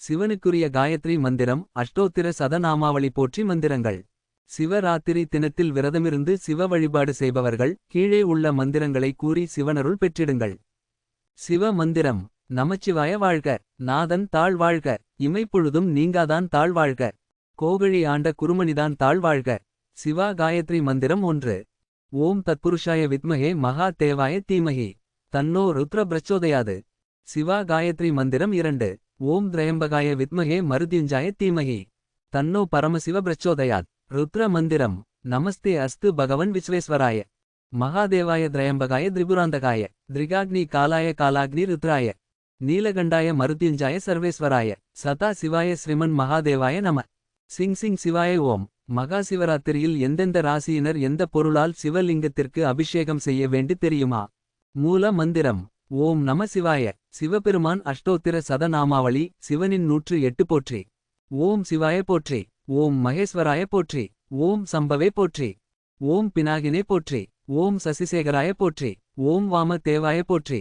சிவனுக்குரிய காயத்ரி மந்திரம் அஷ்டோத்திர சதநாமாவளி போற்றி மந்திரங்கள். சிவராத்திரி தினத்தில் விரதமிருந்து சிவ வழிபாடு செய்பவர்கள் கீழே உள்ள மந்திரங்களை கூறி சிவனருள் பெற்றிடுங்கள். சிவ மந்திரம் நமச்சிவாய வாழ்க நாதன் தாழ் வாழ்க இமைப்பொழுதும் நீங்காதான் தாழ் வாழ்க. கோகிழி ஆண்ட குருமணிதான் தாழ் வாழ்க. சிவா காயத்ரி மந்திரம் ஒன்று. ஓம் தத்புருஷாய வித்மகே மகா தேவாய தீமகி. தன்னோ ருத்ர பிரச்சோதயாது. சிவா காயத்ரி மந்திரம் இரண்டு. ஓம் திரயம்பகாய வித்மகே மருத்யுஞ்சாய தீமகி. தன்னோ பரமசிவ பிரச்சோதயாத். ருத்ர மந்திரம். நமஸ்தே அஸ்து பகவன் விஸ்வேஸ்வராய. மகாதேவாய திரயம்பகாய திரிபுராந்தகாய. திரிகாக்னி காலாய காலாக்னி ருத்ராய. நீலகண்டாய மருத்யுஞ்சாய சர்வேஸ்வராய. சதா சிவாய ஸ்ரீமன் மகாதேவாய நம. சிங் சிங் சிவாய ஓம். மகா சிவராத்திரியில் எந்தெந்த ராசியினர் எந்த பொருளால் சிவலிங்கத்திற்கு அபிஷேகம் செய்ய வேண்டி தெரியுமா? மூல மந்திரம். ஓம் நம சிவாய சிவபெருமான் அஷ்டோத்திர சதநாமாவளி சிவனின் நூற்று எட்டு போற்றி ஓம் சிவாய போற்றி ஓம் மகேஸ்வராய போற்றி ஓம் சம்பவே போற்றி ஓம் பினாகினே போற்றி ஓம் சசிசேகராய போற்றி ஓம் வாம தேவாய போற்றி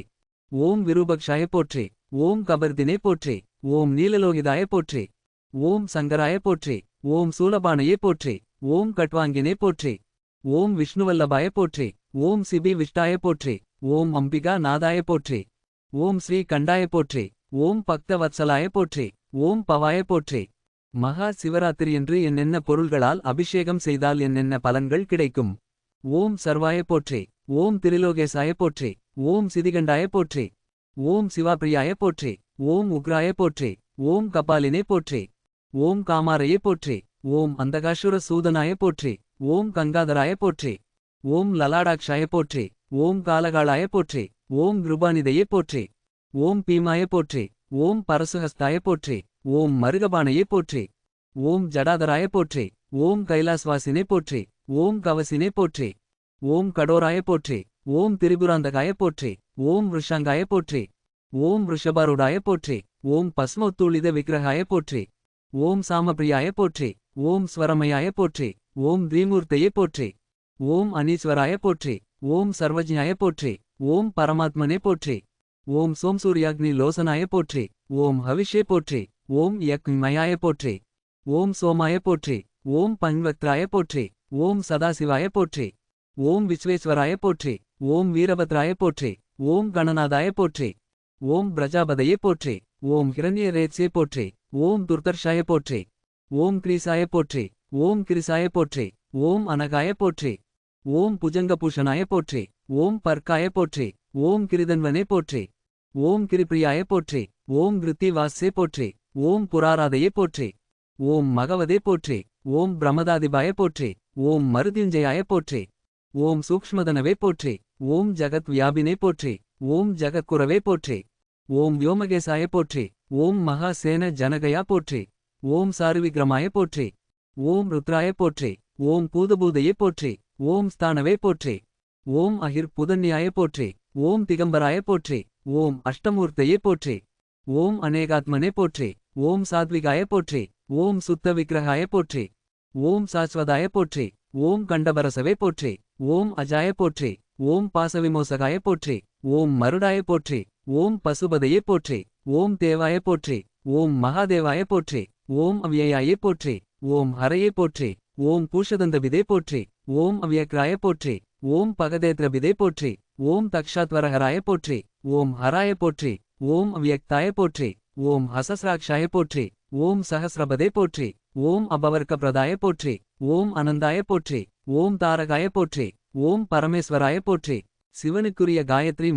ஓம் விரூபக்ஷாய போற்றி ஓம் கபர்தினே போற்றி ஓம் நீலலோகிதாய போற்றி ஓம் சங்கராய போற்றி ஓம் சூலபானையே போற்றி ஓம் கட்வாங்கினே போற்றி ஓம் விஷ்ணுவல்லபாய போற்றி ஓம் சிபி விஷ்டாய போற்றி ஓம் அம்பிகா நாதாய போற்றி ஓம் ஸ்ரீ கண்டாய போற்றி ஓம் பக்தவத்சலாய போற்றி ஓம் பவாய போற்றி மகா சிவராத்திரியன்று என்னென்ன பொருள்களால் அபிஷேகம் செய்தால் என்னென்ன பலன்கள் கிடைக்கும் ஓம் சர்வாய போற்றி ஓம் திரிலோகேசாய போற்றி ஓம் சிதிகண்டாய போற்றி ஓம் சிவாபிரியாய போற்றி ஓம் உக்ராய போற்றி ஓம் கபாலினே போற்றி ஓம் காமாரையே போற்றி ஓம் அந்தகாசுர சூதனாய போற்றி ஓம் கங்காதராய போற்றி ஓம் லலாடாக்ஷாய போற்றி ஓம் காலகாளாய போற்றி ஓம் கிருபானிதையே போற்றி ஓம் பீமாய போற்றி ஓம் பரசுஹஸ்தாய போற்றி ஓம் மருகபானையே போற்றி ஓம் ஜடாதராய போற்றி ஓம் கைலாஸ்வாசினே போற்றி ஓம் கவசினே போற்றி ஓம் கடோராய போற்றி ஓம் திரிபுராந்தகாய போற்றி ஓம் ருஷாங்காய போற்றி ஓம் ருஷபருடாய போற்றி ஓம் பஸ்மோத்தூளித விக்கிரகாய போற்றி ஓம் சாமப்பிரியாய போற்றி ஓம் ஸ்வரமயாய போற்றி ஓம் திரிமூர்த்தையே போற்றி ஓம் அனீஸ்வராய போற்றி ஓம் சர்வஜ்ஞாய போற்றி ஓம் பரமாத்மனே போற்றி ஓம் சோம் சூர்யாக்னி லோசனாய போற்றி ஓம் ஹவிஷே போற்றி ஓம் யக்மயாய போற்றி ஓம் சோமாய போற்றி ஓம் பன்வக்ராய போற்றி ஓம் சதாசிவாய போற்றி ஓம் விஸ்வேஸ்வராய போற்றி ஓம் வீரபத்ராய போற்றி ஓம் கணநாதாய போற்றி ஓம் பிரஜாபதையே போற்றி ஓம் ஹிரண்யரேத்ஸே போற்றி ஓம் துர்தர்ஷாய போற்றி ஓம் கிரீசாய போற்றி ஓம் கிரிசாய போற்றி ஓம் அனகாய போற்றி ஓம் புஜங்கபூஷணாய போற்றி ஓம் பர்க்காய போற்றி ஓம் கிருதன்வனே போற்றி ஓம் கிருப்பிரியாய போற்றி ஓம் கிருத்திவாஸ்ஸே போற்றி ஓம் புராராதையே போற்றி ஓம் மகவதே போற்றி ஓம் பிரமதாதிபாய போற்றி ஓம் மருதிஞ்சயாய போற்றி ஓம் சூக்ஷ்மதனவே போற்றி ஓம் ஜகத் வியாபினே போற்றி ஓம் ஜகத்குரவே போற்றி ஓம் வ்யோமகேசாய போற்றி ஓம் மகாசேன ஜனகயா போற்றி ஓம் சாருவிக்ரமாய போற்றி ஓம் ருத்ராய போற்றி ஓம் பூதபூதையே போற்றி ஓம் ஸ்தானவே போற்றி ஓம் அகிர் புதன்யாய போற்றி ஓம் திகம்பராய போற்றி ஓம் அஷ்டமூர்த்தையே போற்றி ஓம் அநேகாத்மனே போற்றி ஓம் சாத்விகாய போற்றி ஓம் சுத்த விக்கிரகாய போற்றி ஓம் சாஸ்வதாய போற்றி ஓம் கண்டபரசவே போற்றி ஓம் அஜாய போற்றி ஓம் பாசவிமோசகாய போற்றி ஓம் மருடாய போற்றி ஓம் பசுபதையே போற்றி ஓம் தேவாய போற்றி ஓம் மகாதேவாய போற்றி ஓம் அவ்யயாயே போற்றி ஓம் ஹரையே போற்றி ஓம் பூஷதந்தபிதே போற்றி ஓம் அவ்யக்ராய போற்றி ஓம் பகதேத்ரபிதே போற்றி ஓம் தக்ஷாத்வரஹராய போற்றி ஓம் ஹராய போற்றி ஓம் அவ்யக்தாய போற்றி ஓம் ஹசஸ்ராக்ஷாய போற்றி ஓம் சஹஸ்ரபதே போற்றி ஓம் அபவர்க்கபிரதாய போற்றி ஓம் அனந்தாய போற்றி ஓம் தாரகாய போற்றி ஓம் பரமேஸ்வராய போற்றி சிவனுக்குரிய காயத்ரி